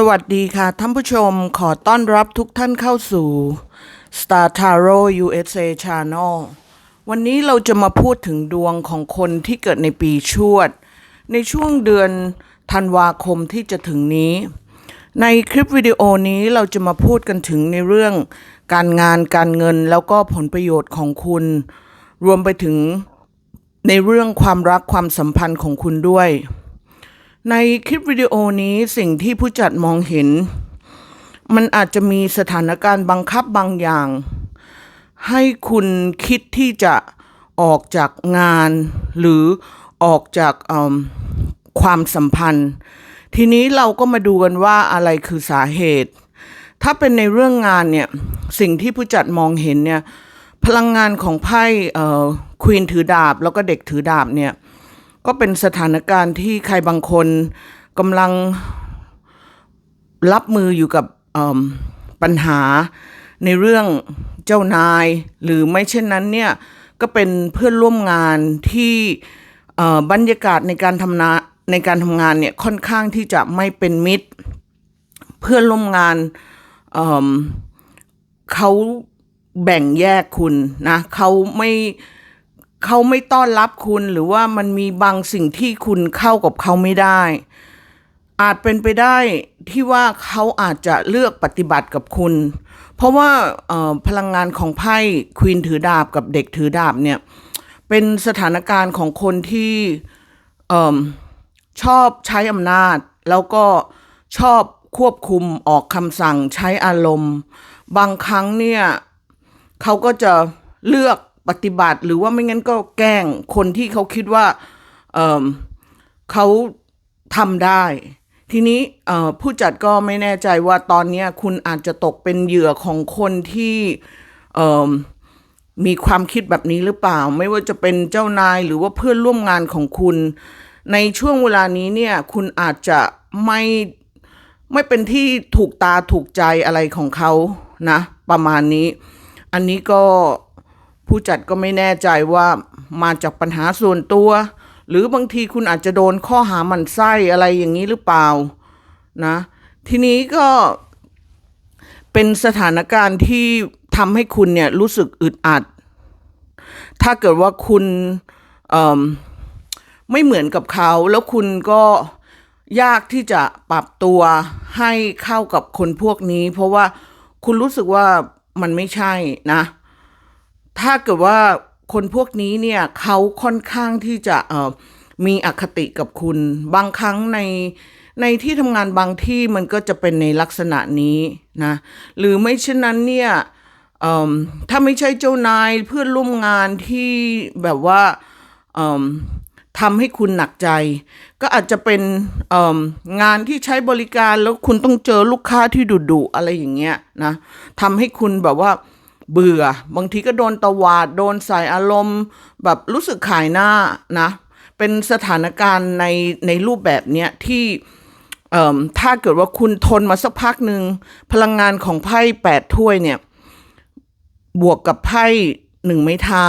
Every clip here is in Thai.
สวัสดีค่ะท่านผู้ชมขอต้อนรับทุกท่านเข้าสู่ Star Tarot USA Channel วันนี้เราจะมาพูดถึงดวงของคนที่เกิดในปีชวด ในช่วงเดือนธันวาคมที่จะถึงนี้ ในคลิปวิดีโอนี้เราจะมาพูดกันถึงในเรื่องการงานการเงินแล้วก็ผลประโยชน์ของคุณ รวมไปถึงในเรื่องความรักความสัมพันธ์ของคุณด้วย ในคลิปวิดีโอนี้สิ่งที่ผู้จัดมองเห็น มันอาจจะมีสถานการณ์บังคับบางอย่าง ให้คุณคิดที่จะออกจากงาน หรือออกจากความสัมพันธ์ ทีนี้เราก็มาดูกันว่าอะไรคือสาเหตุ ถ้าเป็นในเรื่องงานเนี่ยสิ่งที่ผู้จัดมองเห็นเนี่ยพลังงานของไพ่ควีนถือดาบแล้วก็เด็กถือดาบเนี่ย ก็เป็นสถานการณ์ที่ใครบางคนกำลังรับมืออยู่กับปัญหาในเรื่องเจ้านาย หรือไม่เช่นนั้นเนี่ยก็เป็นเพื่อนร่วมงานที่บรรยากาศในการทำนาในการทำงานเนี่ยค่อนข้างที่จะไม่เป็นมิตร เพื่อนร่วมงานเเขาแบ่งแยกคุณนะเขาไม่ เขาไม่ต้อนรับคุณหรือว่ามันมีบางสิ่งที่คุณเข้ากับเขาไม่ได้ อาจเป็นไปได้ที่ว่าเขาอาจจะเลือกปฏิบัติกับคุณ เพราะว่าพลังงานของไพ่ควีนถือดาบกับเด็กถือดาบเนี่ยเป็นสถานการณ์ของคนที่ชอบใช้อำนาจ แล้วก็ชอบควบคุมออกคำสั่งใช้อารมณ์ บางครั้งเนี่ยเขาก็จะเลือก ปฏิบัติ หรือว่าไม่งั้นก็แกล้งคนที่เขาคิดว่าเเขาทำได้ ทีนี้ผู้จัดก็ไม่แน่ใจว่าตอนนี้คุณอาจจะตกเป็นเหยื่อของคนที่มีความคิดแบบนี้หรือเปล่า ไม่ว่าจะเป็นเจ้านายหรือว่าเพื่อนร่วมงานของคุณ ในช่วงเวลานี้เนี่ยคุณอาจจะไม่ไม่เป็นที่ถูกตาถูกใจอะไรของเขานะ ประมาณนี้ อันนี้ก็ ผู้จัดก็ไม่แน่ใจว่ามาจากปัญหาส่วนตัว หรือบางทีคุณอาจจะโดนข้อหาหมันไส้อะไรอย่างนี้หรือเปล่านะทีนี้ก็เป็นสถานการณ์ที่ทำให้คุณเนี่ยรู้สึกอึดอัด ถ้าเกิดว่าคุณไม่เหมือนกับเขา แล้วคุณก็ยากที่จะปรับตัวให้เข้ากับคนพวกนี้ เพราะว่าคุณรู้สึกว่ามันไม่ใช่นะ ถ้าเกิดว่าคนพวกนี้เนี่ยเขาค่อนข้างที่จะมีอคติกับคุณ บางครั้งในในที่ทำงานบางที่มันก็จะเป็นในลักษณะนี้นะ หรือไม่เช่นนั้นเนี่ยถ้าไม่ใช่เจ้านายเพื่อนร่วมงานที่แบบว่าทำให้คุณหนักใจ ก็อาจจะเป็นงานที่ใช้บริการแล้วคุณต้องเจอลูกค้าที่ดุดุๆอะไรอย่างเงี้ยนะทำให้คุณแบบว่า เบื่อ บางทีก็โดนตวาด โดนใส่อารมณ์ แบบรู้สึกขายหน้านะ เป็นสถานการณ์ในในรูปแบบเนี้ยที่เอ่อถ้าเกิดว่าคุณทนมาสักพักหนึ่งพลังงานของไพ่แปดถ้วยเนี่ย บวกกับไพ่หนึ่งไม้เท้า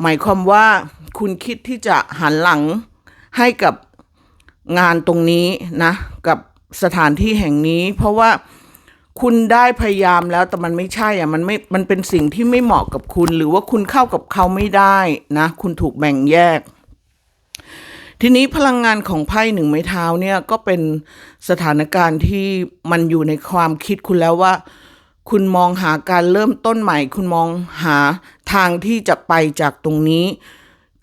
หมายความว่าคุณคิดที่จะหันหลังให้กับงานตรงนี้นะ กับสถานที่แห่งนี้ เพราะว่า คุณได้พยายามแล้วแต่มันไม่ใช่อะมันไม่มันเป็นสิ่งที่ไม่เหมาะกับคุณ หรือว่าคุณเข้ากับเขาไม่ได้นะ คุณถูกแบ่งแยก ทีนี้พลังงานของไพ่หนึ่งไม้เท้าเนี่ยก็เป็นสถานการณ์ที่มันอยู่ในความคิดคุณแล้วว่า คุณมองหาการเริ่มต้นใหม่ คุณมองหาทางที่จะไปจากตรงนี้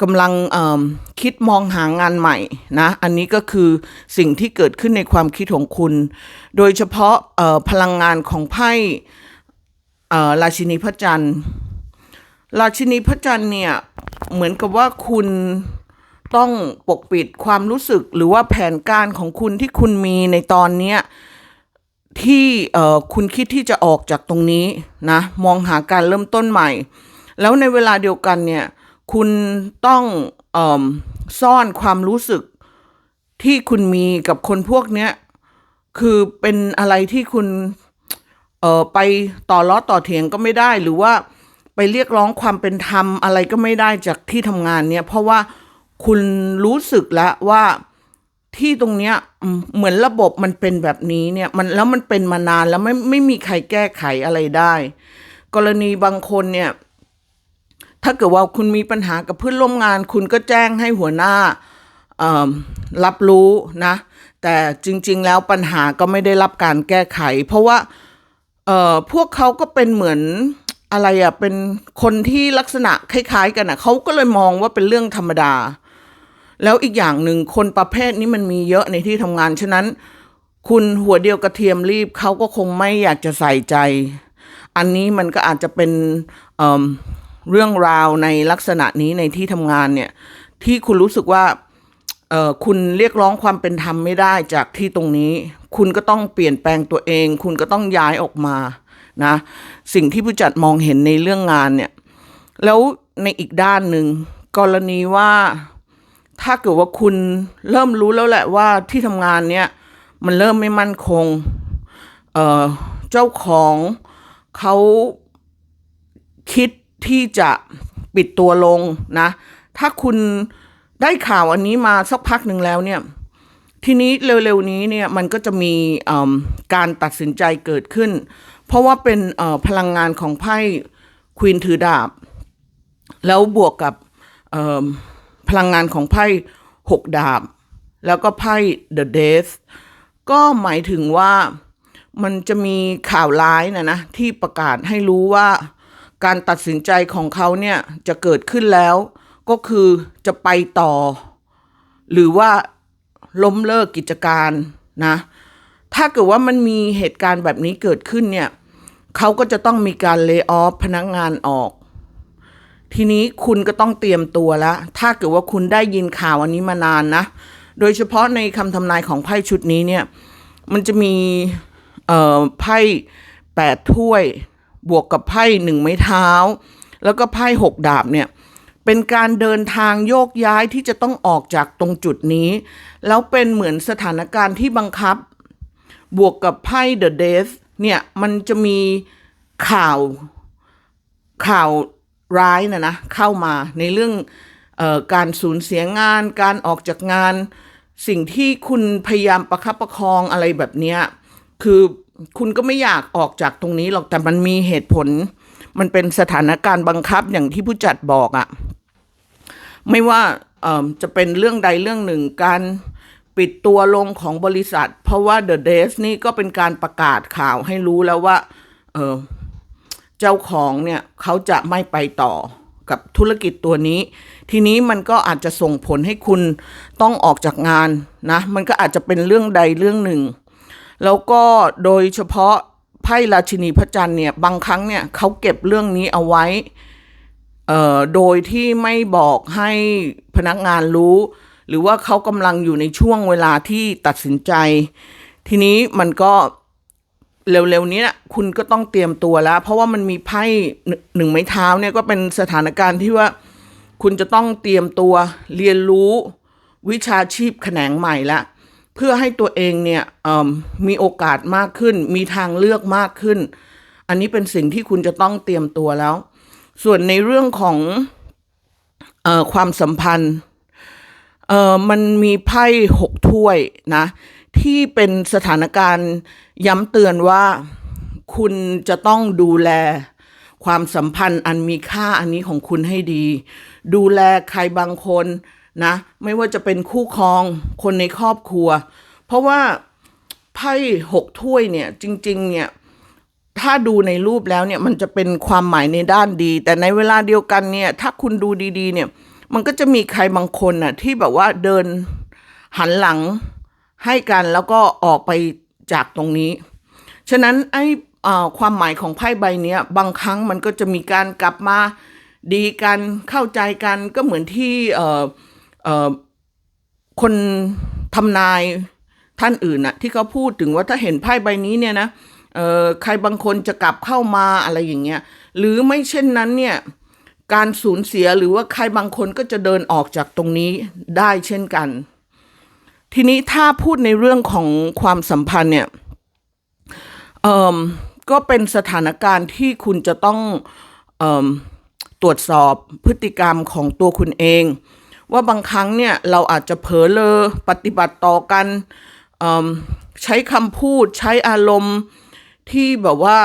กำลังคิดมองหางานใหม่นะอันนี้ก็คือสิ่งที่เกิดขึ้นในความคิดของคุณ โดยเฉพาะพลังงานของไพ่ราชินีพระจันทร์ราชินีพระจันทร์เนี่ยเหมือนกับว่าคุณต้องปกปิดความรู้สึกหรือว่าแผนการของคุณที่คุณมีในตอนนี้ที่คุณคิดที่จะออกจากตรงนี้นะมองหาการเริ่มต้นใหม่ แล้วในเวลาเดียวกันเนี่ย คุณต้องออซ่อนความรู้สึกที่คุณมีกับคนพวกเนี้ย คือเป็นอะไรที่คุณเออไปต่อล้อต่อเถียงก็ไม่ได้ หรือว่าไปเรียกร้องความเป็นธรรมอะไรก็ไม่ได้จากที่ทำงานเนี่ยเพราะว่าคุณรู้สึกแล้วว่าที่ตรงเนี้ยเหมือนระบบมันเป็นแบบนี้เนี่ยมันแล้วมันเป็นมานานแล้วไม่ไม่มีใครแก้ไขอะไรได้ กรณีบางคนเนี่ย ถ้าเกิดว่าคุณมีปัญหากับเพื่อนร่วมงาน คุณก็แจ้งให้หัวหน้ารับรู้นะ แต่จริง ๆ แล้วปัญหาก็ไม่ได้รับการแก้ไข เพราะว่าเอ่อพวกเขาก็เป็นเหมือนอะไรอะเป็นคนที่ลักษณะคล้าย ๆ กันอะ่ะเขาก็เลยมองว่าเป็นเรื่องธรรมดา แล้วอีกอย่างหนึ่งคนประเภทนี้มันมีเยอะในที่ทำงานฉะนั้น คุณหัวเดียวกระเทียมรีบเขาก็คงไม่อยากจะใส่ใจ อันนี้มันก็อาจจะเป็น เรื่องราวในลักษณะนี้ในที่ทำงานเนี่ย ที่คุณรู้สึกว่าเออคุณเรียกร้องความเป็นธรรมไม่ได้จากที่ตรงนี้ คุณก็ต้องเปลี่ยนแปลงตัวเอง คุณก็ต้องย้ายออกมานะสิ่งที่ผู้จัดมองเห็นในเรื่องงานเนี่ย แล้วในอีกด้านหนึ่งกรณีว่าถ้าเกิดว่าคุณเริ่มรู้แล้วแหละว่าที่ทำงานเนี่ยมันเริ่มไม่มั่นคงเออเจ้าของเขาคิด ที่จะปิดตัวลงนะ ถ้าคุณได้ข่าวอันนี้มาสักพักหนึ่งแล้วเนี่ย ทีนี้เร็วๆนี้เนี่ยมันก็จะมีการตัดสินใจเกิดขึ้น เพราะว่าเป็นพลังงานของไพ่ควีนถือดาบ แล้วบวกกับพลังงานของไพ่หกดาบ แล้วก็ไพ่ The Death ก็หมายถึงว่ามันจะมีข่าวร้ายนะนะที่ประกาศให้รู้ว่า การตัดสินใจของเขาเนี่ยจะเกิดขึ้นแล้ว ก็คือจะไปต่อ หรือว่าล้มเลิกกิจการนะ ถ้าเกิดว่ามันมีเหตุการณ์แบบนี้เกิดขึ้นเนี่ยเขาก็จะต้องมีการเลิกออฟพนักงานออก ทีนี้คุณก็ต้องเตรียมตัวแล้ว ถ้าเกิดว่าคุณได้ยินข่าวอันนี้มานานนะ โดยเฉพาะในคำทำนายของไพ่ชุดนี้เนี่ย มันจะมีไพ่แปดถ้วย บวกกับไพ่หนึ่งไม้เท้า แล้วก็ไพ่หกดาบเนี่ยเป็นการเดินทางโยกย้ายที่จะต้องออกจากตรงจุดนี้ แล้วเป็นเหมือนสถานการณ์ที่บังคับ บวกกับไพ่ The Death เนี่ยมันจะมีข่าวข่าวร้ายนะนะเข้ามาในเรื่องออการสูญเสียงาน การออกจากงาน สิ่งที่คุณพยายามประคับประคองอะไรแบบนี้คือ คุณก็ไม่อยากออกจากตรงนี้หรอกแต่มันมีเหตุผล มันเป็นสถานการณ์บังคับอย่างที่ผู้จัดบอกอะ่ะ ไม่ว่าจะเป็นเรื่องใดเรื่องหนึ่งการปิดตัวลงของบริษัท เพราะว่า The Days นี่ก็เป็นการประกาศข่าวให้รู้แล้วว่าเออเจ้าของเนี่ยเขาจะไม่ไปต่อกับธุรกิจตัวนี้ ทีนี้มันก็อาจจะส่งผลให้คุณต้องออกจากงานนะ มันก็อาจจะเป็นเรื่องใดเรื่องหนึ่ง แล้วก็โดยเฉพาะไพ่ราชินีพระจันทร์เนี่ยบางครั้งเนี่ยเขาเก็บเรื่องนี้เอาไว้เอ่อโดยที่ไม่บอกให้พนักงานรู้ หรือว่าเขากำลังอยู่ในช่วงเวลาที่ตัดสินใจ ทีนี้มันก็เร็วๆนี้นะคุณก็ต้องเตรียมตัวแล้ว เพราะว่ามันมีไพ่หนึ่งหนึ่งไม้เท้าเนี่ยก็เป็นสถานการณ์ที่ว่าคุณจะต้องเตรียมตัวเรียนรู้วิชาชีพแขนงใหม่ละ เพื่อให้ตัวเองเนี่ยมีโอกาสมากขึ้น มีทางเลือกมากขึ้น อันนี้เป็นสิ่งที่คุณจะต้องเตรียมตัวแล้ว ส่วนในเรื่องของออความสัมพันธ์เออมันมีไพ่หกถ้วยนะ ที่เป็นสถานการณ์ย้ำเตือนว่าคุณจะต้องดูแลความสัมพันธ์อันมีค่าอันนี้ของคุณให้ดี ดูแลใครบางคน นะ ไม่ว่าจะเป็นคู่ครองคนในครอบครัว เพราะว่าไพ่หกถ้วยเนี่ยจริง ๆ เนี่ยถ้าดูในรูปแล้วเนี่ยมันจะเป็นความหมายในด้านดี แต่ในเวลาเดียวกันเนี่ย ถ้าคุณดูดีๆ เนี่ย มันก็จะมีใครบางคนน่ะที่แบบว่าเดินหันหลังให้กันแล้วก็ออกไปจากตรงนี้ ฉะนั้นไอ้อความหมายของไพ่ใบเนี้ยบางครั้งมันก็จะมีการกลับมาดีกันเข้าใจกันก็เหมือนที่ คนทำนายท่านอื่นน่ะที่เขาพูดถึงว่าถ้าเห็นไพ่ใบนี้เนี่ยนะเออใครบางคนจะกลับเข้ามาอะไรอย่างเงี้ยหรือไม่เช่นนั้นเนี่ยการสูญเสียหรือว่าใครบางคนก็จะเดินออกจากตรงนี้ได้เช่นกัน ทีนี้ถ้าพูดในเรื่องของความสัมพันธ์เนี่ยเอ่มก็เป็นสถานการณ์ที่คุณจะต้องเอมตรวจสอบพฤติกรรมของตัวคุณเอง ว่าบางครั้งเนี่ยเราอาจจะเผลอเลอปฏิบัติต่อกันใช้คำพูดใช้อารมณ์ที่แบบว่า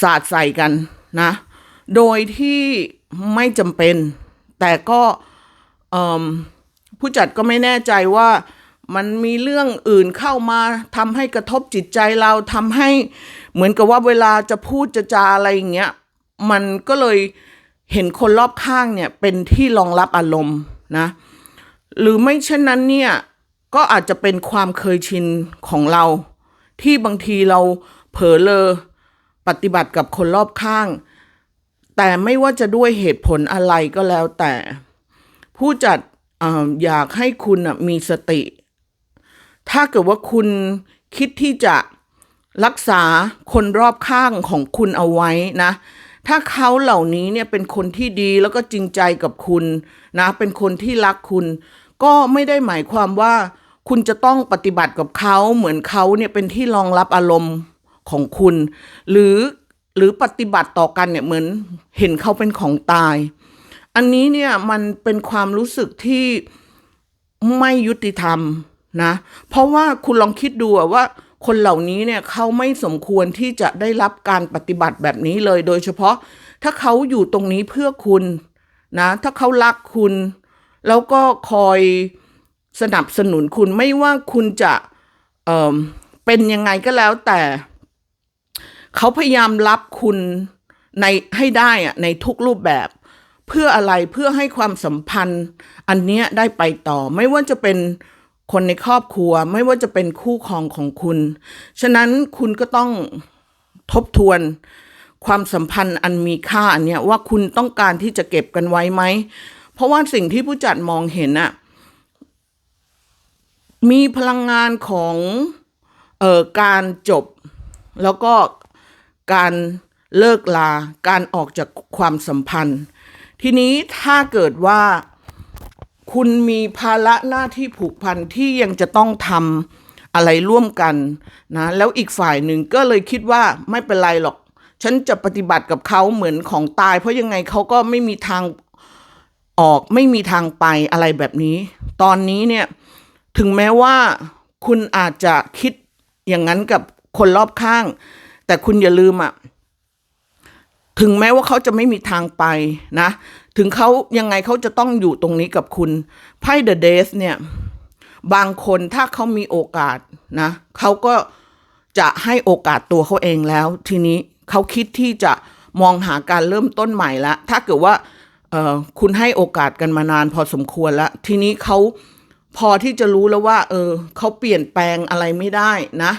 สาดใส่กันนะ โดยที่ไม่จำเป็น แต่ก็ผู้จัดก็ไม่แน่ใจว่ามันมีเรื่องอื่นเข้ามาทำให้กระทบจิตใจเราทำให้เหมือนกับว่าเวลาจะพูดจะจาอะไรอย่างเงี้ย มันก็เลย เห็นคนรอบข้างเนี่ยเป็นที่รองรับอารมณ์นะ หรือไม่เช่นนั้นเนี่ยก็อาจจะเป็นความเคยชินของเรา ที่บางทีเราเผลอเลอปฏิบัติกับคนรอบข้าง แต่ไม่ว่าจะด้วยเหตุผลอะไรก็แล้วแต่ ผู้จัดออยากให้คุณมีสติ ถ้าเกิดว่าคุณคิดที่จะรักษาคนรอบข้างของคุณเอาไว้นะ ถ้าเขาเหล่านี้เนี่ยเป็นคนที่ดีแล้วก็จริงใจกับคุณนะ เป็นคนที่รักคุณ ก็ไม่ได้หมายความว่า คุณจะต้องปฏิบัติกับเขาเหมือนเขาเนี่ยเป็นที่รองรับอารมณ์ของคุณ หรือหรือปฏิบัติต่อกันเนี่ยเหมือนเห็นเขาเป็นของตาย อันนี้เนี่ยมันเป็นความรู้สึกที่ไม่ยุติธรรมนะ เพราะว่าคุณลองคิดดูว่า คนเหล่านี้เนี่ยเขาไม่สมควรที่จะได้รับการปฏิบัติแบบนี้เลย โดยเฉพาะถ้าเขาอยู่ตรงนี้เพื่อคุณนะถ้าเขารักคุณ แล้วก็คอยสนับสนุนคุณไม่ว่าคุณจะเออเป็นยังไงก็แล้วแต่ เขาพยายามรับคุณในให้ได้อะในทุกรูปแบบ เพื่ออะไรเพื่อให้ความสัมพันธ์ อันเนี้ยได้ไปต่อไม่ว่าจะเป็น คนในครอบครัวไม่ว่าจะเป็นคู่ครองของคุณ ฉะนั้นคุณก็ต้องทบทวนความสัมพันธ์อันมีค่าอันเนี้ยว่าคุณต้องการที่จะเก็บกันไว้ไหม เพราะว่าสิ่งที่ผู้จัดมองเห็นอะมีพลังงานของเอ่อการจบ แล้วก็การเลิกลา การออกจากความสัมพันธ์ ทีนี้ถ้าเกิดว่า คุณมีภาระหน้าที่ผูกพันที่ยังจะต้องทำอะไรร่วมกันนะแล้วอีกฝ่ายหนึ่งก็เลยคิดว่าไม่เป็นไรหรอก ฉันจะปฏิบัติกับเขาเหมือนของตาย เพราะยังไงเขาก็ไม่มีทางออกไม่มีทางไปอะไรแบบนี้ ตอนนี้เนี่ยถึงแม้ว่าคุณอาจจะคิดอย่างนั้นกับคนรอบข้าง แต่คุณอย่าลืมอะถึงแม้ว่าเขาจะไม่มีทางไปนะ ถึงเขายังไงเขาจะต้องอยู่ตรงนี้กับคุณไพ่เดอะเดสเนี่ย บางคนถ้าเขามีโอกาสนะเขาก็จะให้โอกาสตัวเขาเองแล้ว ทีนี้เขาคิดที่จะมองหาการเริ่มต้นใหม่ละถ้าเกิดว่าคุณให้โอกาสกันมานานพอสมควรแล้ว ทีนี้เขาพอที่จะรู้แล้วว่า เออเขาเปลี่ยนแปลงอะไรไม่ได้นะ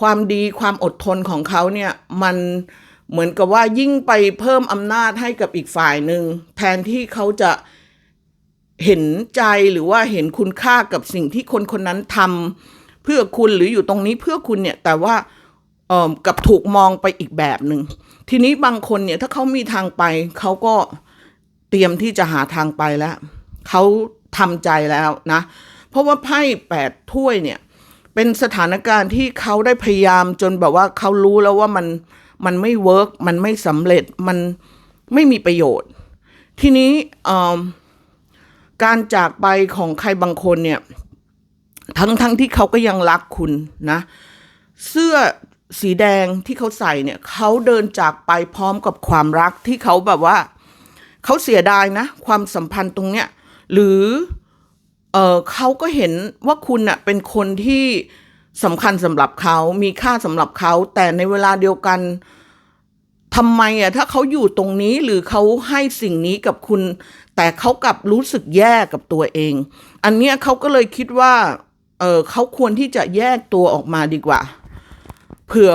ความดีความอดทนของเขาเนี่ย มัน เหมือนกับว่ายิ่งไปเพิ่มอำนาจให้กับอีกฝ่ายหนึ่งแทนที่เขาจะเห็นใจหรือว่าเห็นคุณค่ากับสิ่งที่คนคนนั้นทำเพื่อคุณหรืออยู่ตรงนี้เพื่อคุณเนี่ยแต่ว่าเอ่อกับถูกมองไปอีกแบบหนึ่งทีนี้บางคนเนี่ยถ้าเขามีทางไปเขาก็เตรียมที่จะหาทางไปแล้วเขาทำใจแล้วนะ เพราะว่าไพ่แปดถ้วยเนี่ย เป็นสถานการณ์ที่เขาได้พยายามจนแบบว่าเขารู้แล้วว่ามัน มันไม่เวิร์กมันไม่สำเร็จมันไม่มีประโยชน์ ทีนี้การจากไปของใครบางคนเนี่ย ทั้งทั้งที่เขาก็ยังรักคุณนะ เสื้อสีแดงที่เขาใส่เนี่ยเขาเดินจากไปพร้อมกับความรักที่เขาแบบว่า เขาเสียดายนะ ความสัมพันธ์ตรงเนี้ยหรือเออเขาก็เห็นว่าคุณน่ะเป็นคนที่ สำคัญสำหรับเขามีค่าสำหรับเขา แต่ในเวลาเดียวกันทำไมอะถ้าเขาอยู่ตรงนี้หรือเขาให้สิ่งนี้กับคุณ แต่เขากลับรู้สึกแย่กับตัวเอง อันเนี้ยเขาก็เลยคิดว่า เออเขาควรที่จะแยกตัวออกมาดีกว่าเผื่อ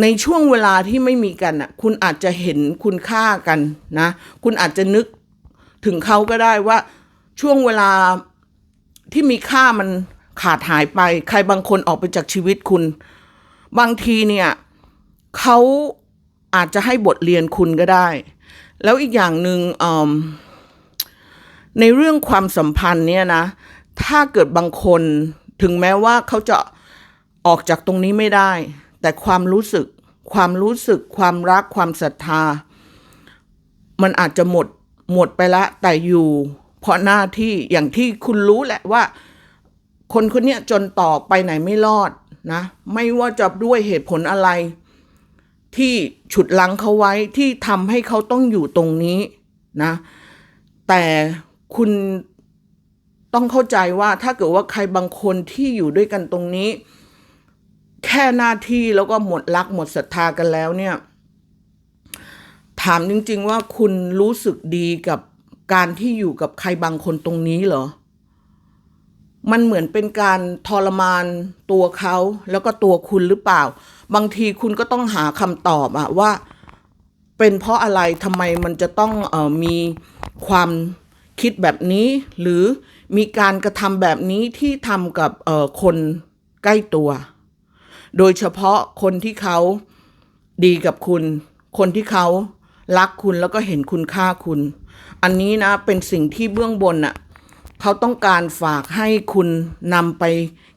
ในช่วงเวลาที่ไม่มีกันอะคุณอาจจะเห็นคุณค่ากันนะ คุณอาจจะนึกถึงเขาก็ได้ว่าช่วงเวลาที่มีค่ามัน ขาดหายไป ใครบางคนออกไปจากชีวิตคุณ บางทีเนี่ยเขาอาจจะให้บทเรียนคุณก็ได้ แล้วอีกอย่างหนึ่งเอิ่มในเรื่องความสัมพันธ์เนี่ยนะ ถ้าเกิดบางคนถึงแม้ว่าเขาจะออกจากตรงนี้ไม่ได้ แต่ความรู้สึก ความรู้สึก ความรัก ความศรัทธา มันอาจจะหมด หมดไปละ แต่อยู่ เพราะหน้าที่อย่างที่คุณรู้แหละว่า คนคนนี้จนต่อไปไหนไม่รอดนะ ไม่ว่าจะด้วยเหตุผลอะไร ที่ฉุดลังเขาไว้ที่ทำให้เขาต้องอยู่ตรงนี้นะ แต่คุณต้องเข้าใจว่าถ้าเกิดว่าใครบางคนที่อยู่ด้วยกันตรงนี้ แค่หน้าที่แล้วก็หมดรักหมดศรัทธากันแล้วเนี่ย ถามจริงๆว่าคุณรู้สึกดีกับการที่อยู่กับใครบางคนตรงนี้เหรอ มันเหมือนเป็นการทรมานตัวเขาแล้วก็ตัวคุณหรือเปล่า บางทีคุณก็ต้องหาคำตอบอะว่า เป็นเพราะอะไรทำไมมันจะต้องออมีความคิดแบบนี้ หรือมีการกระทำแบบนี้ที่ทำกับคนใกล้ตัว โดยเฉพาะคนที่เขาดีกับคุณ คนที่เขารักคุณแล้วก็เห็นคุณค่าคุณ อันนี้นะเป็นสิ่งที่เบื้องบนน่ะ เขาต้องการฝากให้คุณนำไป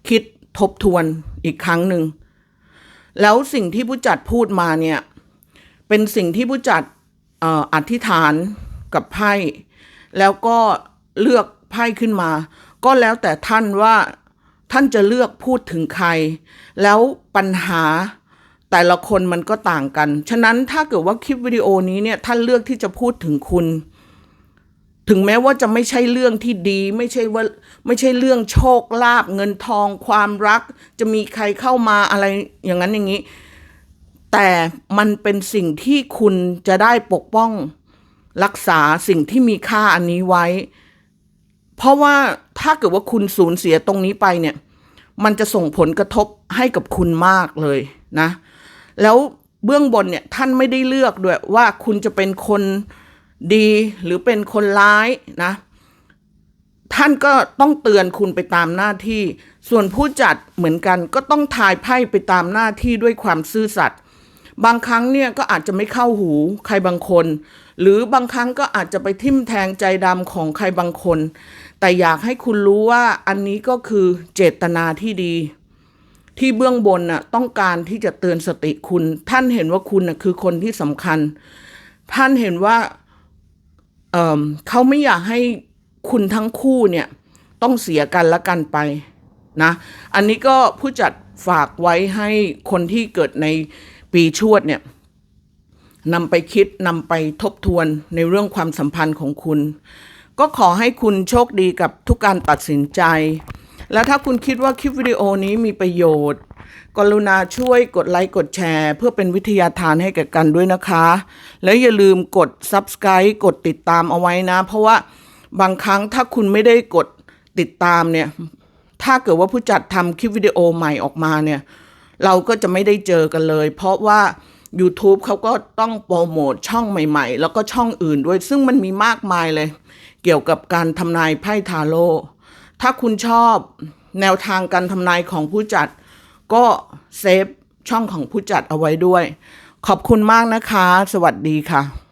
คิดทบทวนอีกครั้งหนึ่ง แล้วสิ่งที่ผู้จัดพูดมาเนี่ย เป็นสิ่งที่ผู้จัดอธิษฐานกับไพ่ แล้วก็เลือกไพ่ขึ้นมา ก็แล้วแต่ท่านว่าท่านจะเลือกพูดถึงใคร แล้วปัญหาแต่ละคนมันก็ต่างกัน ฉะนั้นถ้าเกิดว่าคลิปวิดีโอนี้เนี่ยท่านเลือกที่จะพูดถึงคุณ ถึงแม้ว่าจะไม่ใช่เรื่องที่ดี ไม่ใช่ว่าไม่ใช่เรื่องโชคลาภเงินทองความรัก จะมีใครเข้ามาอะไรอย่างนั้นอย่างนี้ แต่มันเป็นสิ่งที่คุณจะได้ปกป้องรักษาสิ่งที่มีค่าอันนี้ไว้ เพราะว่าถ้าเกิดว่าคุณสูญเสียตรงนี้ไปเนี่ย มันจะส่งผลกระทบให้กับคุณมากเลยนะ แล้วเบื้องบนเนี่ยท่านไม่ได้เลือกด้วยว่าคุณจะเป็นคน ดีหรือเป็นคนร้ายนะ ท่านก็ต้องเตือนคุณไปตามหน้าที่ ส่วนผู้จัดเหมือนกันก็ต้องทายไพ่ไปตามหน้าที่ด้วยความซื่อสัตย์บางครั้งเนี่ยก็อาจจะไม่เข้าหูใครบางคน หรือบางครั้งก็อาจจะไปทิ่มแทงใจดำของใครบางคน แต่อยากให้คุณรู้ว่าอันนี้ก็คือเจตนาที่ดี ที่เบื้องบนน่ะต้องการที่จะเตือนสติคุณ ท่านเห็นว่าคุณน่ะคือคนที่สำคัญ ท่านเห็นว่า เเขาไม่อยากให้คุณทั้งคู่เนี่ยต้องเสียกันละกันไปนะ อันนี้ก็ผู้จัดฝากไว้ให้คนที่เกิดในปีชวดเนี่ยนำไปคิดนำไปทบทวนในเรื่องความสัมพันธ์ของคุณ ก็ขอให้คุณโชคดีกับทุกการตัดสินใจ และถ้าคุณคิดว่าคลิปวิดีโอนี้มีประโยชน์ กรุณาช่วยกดไลค์กดแชร์ เพื่อเป็นวิทยาทานให้แก่กันด้วยนะคะ แล้วอย่าลืมกด Subscribe กดติดตามเอาไว้นะ เพราะว่าบางครั้งถ้าคุณไม่ได้กดติดตามเนี่ย ถ้าเกิดว่าผู้จัดทำคลิปวิดีโอใหม่ออกมาเนี่ย เราก็จะไม่ได้เจอกันเลย เพราะว่า YouTube เขาก็ต้องโปรโมทช่องใหม่ๆ แล้วก็ช่องอื่นด้วย ซึ่งมันมีมากมายเลย เกี่ยวกับการทำนายไพ่ทาโร่ถ้าคุณชอบแนวทางการทำนายของผู้จัด ก็เซฟช่องของผู้จัดเอาไว้ด้วย ขอบคุณมากนะคะ สวัสดีค่ะ